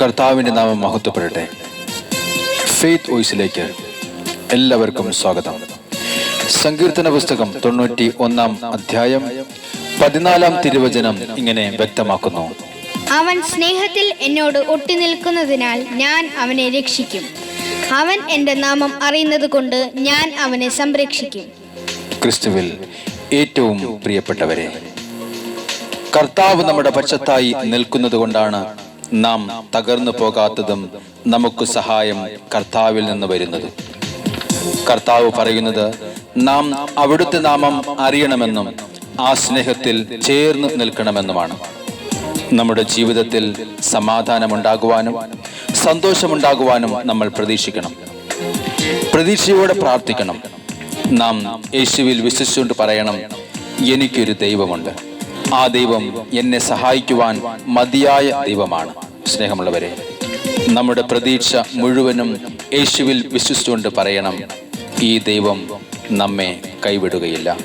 കർത്താവിന്റെ നാമം മഹത്വപ്പെടട്ടെ. ഫെയ്ത്ത് വോയിസിലേക്ക് എല്ലാവർക്കും സ്വാഗതം. സങ്കീർത്തന പുസ്തകം തൊണ്ണൂറ്റി ഒന്നാം അധ്യായം പതിനാലാം തിരുവചനം ഇങ്ങനെ വ്യക്തമാക്കുന്നു. അവൻ സ്നേഹത്തിൽ എന്നോട് ഒട്ടി നിൽക്കുന്നതിനാൽ ഞാൻ അവനെ രക്ഷിക്കും. അവൻ എന്റെ നാമം അറിയുന്നത് കൊണ്ട് ഞാൻ അവനെ സംരക്ഷിക്കും. ക്രിസ്തുവിൽ ഏറ്റവും പ്രിയപ്പെട്ടവരെ കർത്താവ് നമ്മുടെ പക്ഷത്തായി നിൽക്കുന്നത് കൊണ്ടാണ് നാം തകർന്നു പോകാത്തതും നമുക്ക് സഹായം കർത്താവിൽ നിന്ന് വരുന്നത്. കർത്താവ് പറയുന്നത് നാം അവിടുത്തെ നാമം അറിയണമെന്നും ആ സ്നേഹത്തിൽ ചേർന്ന് നിൽക്കണമെന്നുമാണ്. നമ്മുടെ ജീവിതത്തിൽ സമാധാനമുണ്ടാകുവാനും സന്തോഷമുണ്ടാകുവാനും നമ്മൾ പ്രതീക്ഷിക്കണം. പ്രതീക്ഷയോടെ പ്രാർത്ഥിക്കണം. നാം യേശുവിൽ വിശ്വസിച്ചുകൊണ്ട് പറയണം എനിക്കൊരു ദൈവമുണ്ട്. ആ ദൈവം എന്നെ സഹായിക്കുവാൻ മതിയായ ദൈവമാണ്. സ്നേഹമുള്ളവരെ നമ്മുടെ പ്രതീക്ഷ മുഴുവനും യേശുവിൽ വിശ്വസിച്ചുകൊണ്ട് പറയണം ഈ ദൈവം നമ്മെ കൈവിടുകയില്ല.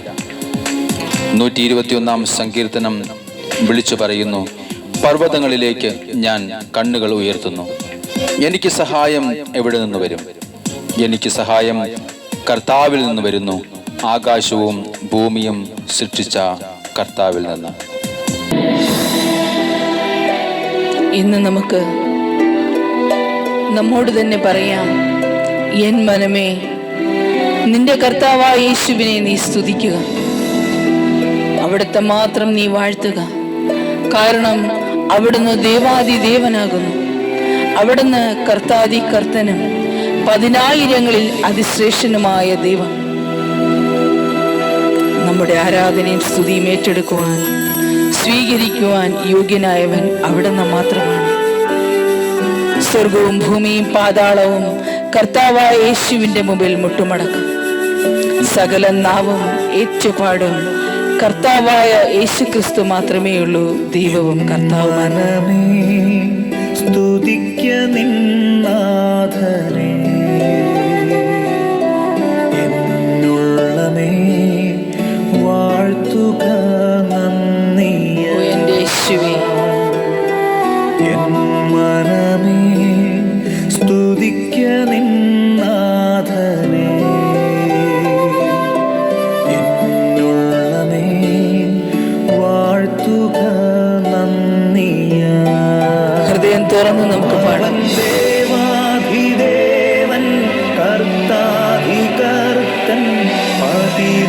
നൂറ്റി ഇരുപത്തിയൊന്നാം സങ്കീർത്തനം വിളിച്ചു പറയുന്നു പർവതങ്ങളിലേക്ക് ഞാൻ കണ്ണുകൾ ഉയർത്തുന്നു. എനിക്ക് സഹായം എവിടെ നിന്ന് വരും? എനിക്ക് സഹായം കർത്താവിൽ നിന്ന് വരുന്നു. ആകാശവും ഭൂമിയും സൃഷ്ടിച്ച കർത്താവിൽ നിന്ന്. ഇന്ന് നമുക്ക് നമ്മോട് തന്നെ പറയാം എൻ മനമേ നിന്റെ കർത്താവായ യേശുവിനെ നീ സ്തുതിക്കുക. അവിടുത്തെ മാത്രം നീ വാഴ്ത്തുക. കാരണം അവിടുന്ന് ദേവാദി ദേവനാകുന്നു അവിടുന്ന് കർത്താദി കർത്തനും പതിനായിരങ്ങളിൽ അതിശ്രേഷ്ഠനുമായ ദൈവം. നമ്മുടെ ആരാധനയും സ്തുതിയും ഏറ്റെടുക്കുവാൻ സ്വീകരിക്കുവാൻ യോഗ്യനായവൻ അവിടുന്ന് മാത്രമാണ്. സ്വർഗവും ഭൂമിയും പാതാളവും കർത്താവായ യേശുവിന്റെ മുമ്പിൽ മുട്ടുമടക്കും. സകല നാവും ഏറ്റുപാടും കർത്താവായ യേശു ക്രിസ്തു മാത്രമേ ഉള്ളൂ ദൈവവും കർത്താവുമാണ്. നിന്നാഥനെ നമുക്ക് പാടാം ദേവാധിദേവൻ കർത്താധികർത്തൻ പതിരായിരങ്ങളിൽ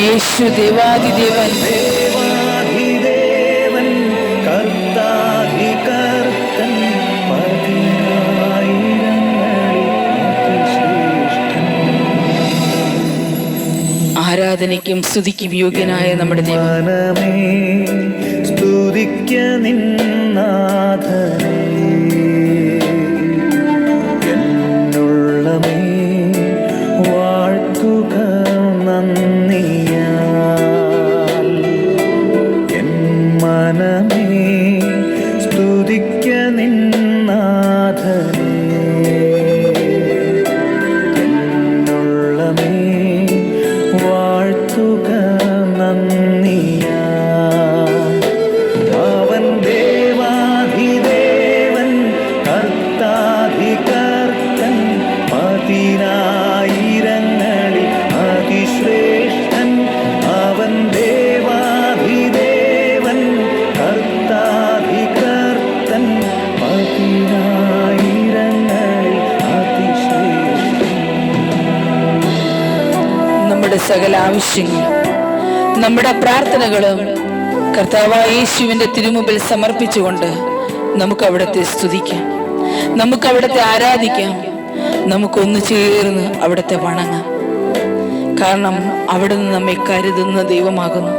യേശു ദേവാദിദേവൻ ദേവാധിദേവൻ കർത്താധികർത്തൻ ആരാധനയ്ക്കും സ്തുതിക്കും യോഗ്യനായ നമ്മുടെ ദൈവം. സ്തുതിക്ക സകല ആവശ്യങ്ങളും നമ്മുടെ പ്രാർത്ഥനകളും കർത്താവായ യേശുവിന്റെ തിരുമുമ്പിൽ സമർപ്പിച്ചുകൊണ്ട് നമുക്ക് അവിടത്തെ സ്തുതിക്കാം. നമുക്ക് അവിടത്തെ ആരാധിക്കാം. നമുക്കൊന്ന് ചേർന്ന് അവിടത്തെ വണങ്ങാം. കാരണം അവിടുന്ന് നമ്മെ കരുതുന്ന ദൈവമാകുന്നു.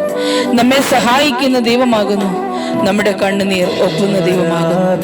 നമ്മെ സഹായിക്കുന്ന ദൈവമാകുന്നു. നമ്മുടെ കണ്ണുനീർ ഒപ്പുന്ന ദൈവമാകുന്നു.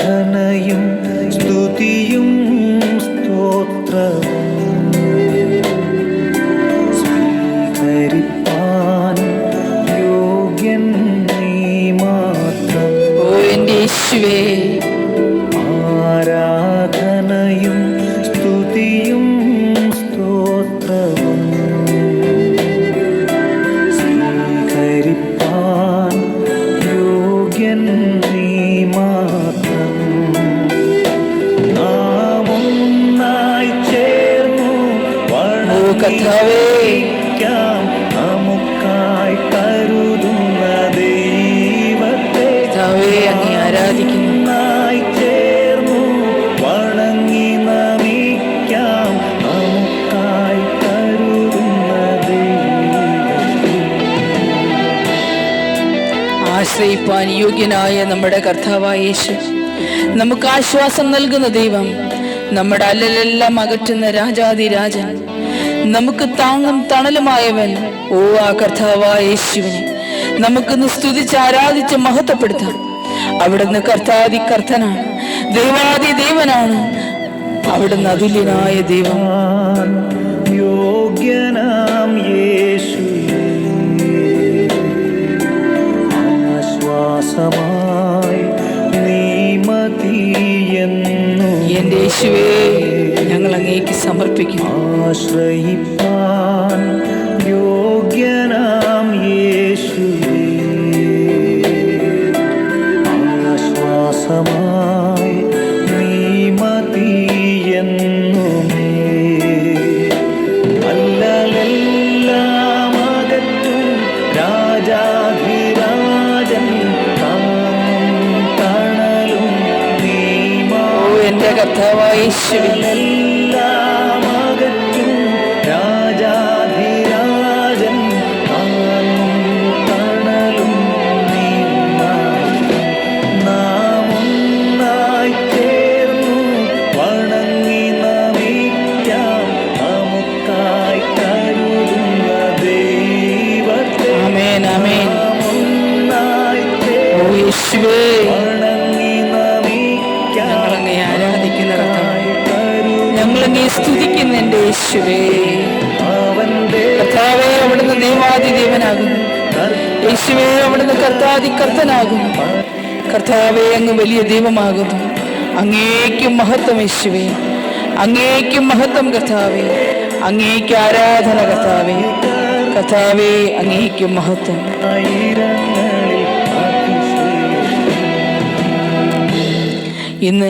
കർത്താവേ. യോഗ്യനായ നമ്മുടെ കർത്താവായ യേശു. നമുക്ക് ആശ്വാസം നൽകുന്ന ദൈവം. നമ്മുടെ അല്ലലെല്ലാം അകറ്റുന്ന രാജാതി രാജൻ. നമുക്ക് താങ്ങും തണലുമായവൻ ഓ ആ കർത്താവായ യേശുവിനെ. നമുക്കിന്ന് സ്തുതിച്ച് ആരാധിച്ച് മഹത്വപ്പെടുത്താം. അവിടുന്ന് കർത്താതി കർത്തനാണ്. ദൈവാദി ദൈവനാണ്. അവിടുന്ന് അതുല്യനായ ദൈവം. യോഗ്യനാം യേശു ആശ്വാസമായി എന്റെ യേശുവേ ഞങ്ങൾ അങ്ങേക്ക് സമർപ്പിക്കും. ആശ്രയിപ്പാൻ യോഗ്യനാം യേശുവേ. ആശ്വാസമായി എന്റെ കർത്താവായ യേശുവേ എല്ലാം ഞങ്ങളങ്ങേ സ്തുതിക്കുന്ന എന്റെ യേശുവേ കർത്താവേ അവിടുന്ന് ദൈവാദി ദേവനാകുന്നു യേശുവേ അവിടുന്ന് കർത്താതി കർത്തനാകുന്നു കർത്താവേ അങ്ങ് വലിയ ദൈവമാകുന്നു. അങ്ങേക്കും മഹത്വം യേശുവേ. അങ്ങേക്കും മഹത്വം കർത്താവേ. അങ്ങേക്ക് ആരാധന കർത്താവേ. കർത്താവേ അങ്ങേക്കും മഹത്വം. ഇന്ന്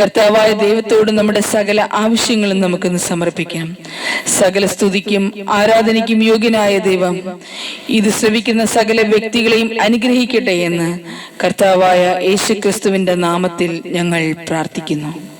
കർത്താവായ ദൈവത്തോട് നമ്മുടെ സകല ആവശ്യങ്ങളും നമുക്കിന്ന് സമർപ്പിക്കാം. സകല സ്തുതിക്കും ആരാധനയ്ക്കും യോഗ്യനായ ദൈവം ഇത് ശ്രവിക്കുന്ന സകല വ്യക്തികളെയും അനുഗ്രഹിക്കട്ടെ എന്ന് കർത്താവായ യേശുക്രിസ്തുവിന്റെ നാമത്തിൽ ഞങ്ങൾ പ്രാർത്ഥിക്കുന്നു.